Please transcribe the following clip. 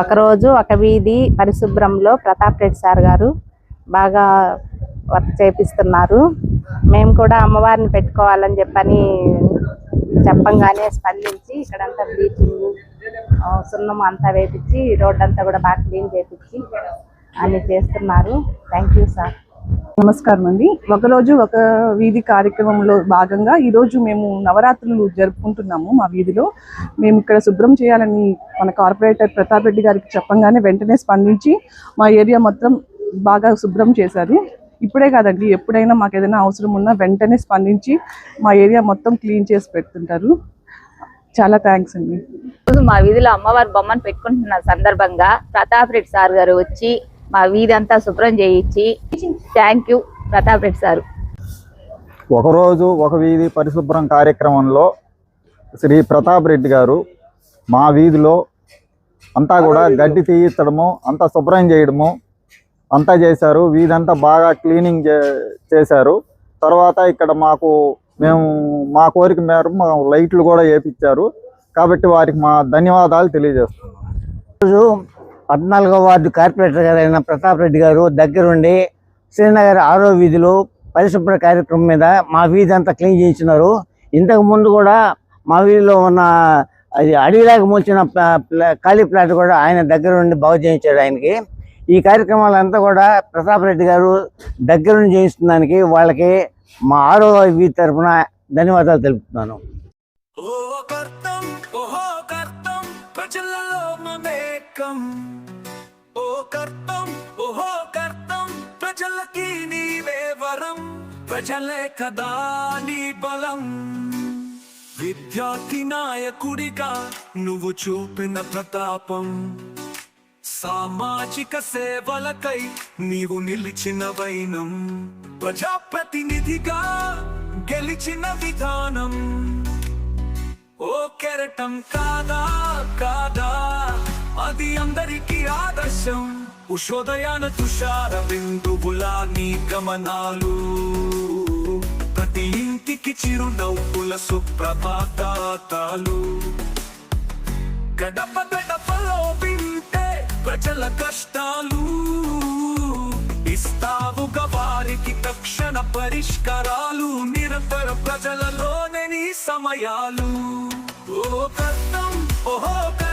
ఒకరోజు ఒక వీధి పరిశుభ్రంలో ప్రతాప్ రెడ్డి సార్ గారు బాగా వర్క్ చేపిస్తున్నారు. మేము కూడా అమ్మవారిని పెట్టుకోవాలని చెప్పని చెప్పంగానే స్పందించి ఇక్కడంతా బ్లీచింగ్ సున్నం అంతా వేపించి రోడ్డంతా కూడా బాగా క్లీన్ చేపించి అన్ని చేస్తున్నారు. థ్యాంక్ యూ సార్ నమస్కారం అండి. ఒకరోజు ఒక వీధి కార్యక్రమంలో భాగంగా ఈరోజు మేము నవరాత్రులు జరుపుకుంటున్నాము మా వీధిలో. మేము ఇక్కడ శుభ్రం చేయాలని మన కార్పొరేటర్ ప్రతాప్ రెడ్డి గారికి చెప్పంగానే వెంటనే స్పందించి మా ఏరియా మొత్తం బాగా శుభ్రం చేశారు. ఇప్పుడే కాదండి ఎప్పుడైనా మాకు ఏదైనా అవసరం ఉన్నా వెంటనే స్పందించి మా ఏరియా మొత్తం క్లీన్ చేసి పెడుతుంటారు. చాలా థ్యాంక్స్ అండి. మా వీధిలో అమ్మవారి బొమ్మను పెట్టుకుంటున్న సందర్భంగా ప్రతాప్ రెడ్డి సార్ గారు వచ్చి మా వీధి అంతా శుభ్రం చేయించి thank you Pratap Reddy sir. ఒకరోజు ఒక వీధి పరిశుభ్రం కార్యక్రమంలో శ్రీ ప్రతాప్ రెడ్డి గారు మా వీధిలో అంతా కూడా గడ్డి తీయించడము అంతా శుభ్రం చేయడము అంతా చేశారు. వీధంతా బాగా క్లీనింగ్ చే- చేశారు. తర్వాత ఇక్కడ మాకు మేము మా కోరిక మేరకు మా లైట్లు కూడా వేపించారు. కాబట్టి వారికి మా ధన్యవాదాలు తెలియజేస్తున్నాం. పద్నాలుగో వార్డు కార్పొరేటర్ గారైన ప్రతాప్ రెడ్డి గారు దగ్గరుండి శ్రీనగర్ ఆరో వీధిలో పరిశుభ్ర కార్యక్రమం మీద మా వీధి అంతా క్లీన్ చేయించినారు. ఇంతకు ముందు కూడా మా వీధిలో ఉన్న అది అడవిలాగా మూల్చిన ప్లా- ఖాళీ ప్లాట్ కూడా ఆయన దగ్గర నుండి బాగు చేయించాడు ఆయనకి. ఈ కార్యక్రమాలంతా కూడా ప్రతాప్ రెడ్డి గారు దగ్గర నుండి చేయిస్తున్నందుకు వాళ్ళకి మా ఆరో వీధి తరఫున ధన్యవాదాలు తెలుపుతున్నాను. కం ఓ కర్తం ఓహో కర్తం ప్రజలకి నీవే వరం ప్రజలే కదా నీ బలం. విద్యార్థి నాయకుడిగా నువ్వు చూపిన ప్రతాపం సామాజిక సేవలకై నీవు నిలిచిన వైనం ప్రజాప్రతినిధిగా గెలిచిన విధానం. ఓ కెరటం కాదా కాదా? అది అందరికీ ఆదర్శం. ఉషోదయాన తుషార బిందువులా నీ గమనాలు ప్రతి ఇంటికి చిరునవ్వుల సుప్రభాతాలు. గడప గడపలో వింటే ప్రజల కష్టాలు. ఇస్తావుగా వారికి తక్షణ పరిష్కారాలు. నిరంతర ప్రజలలోనే నీ సమయాలు. ఓ కర్తం ఓహో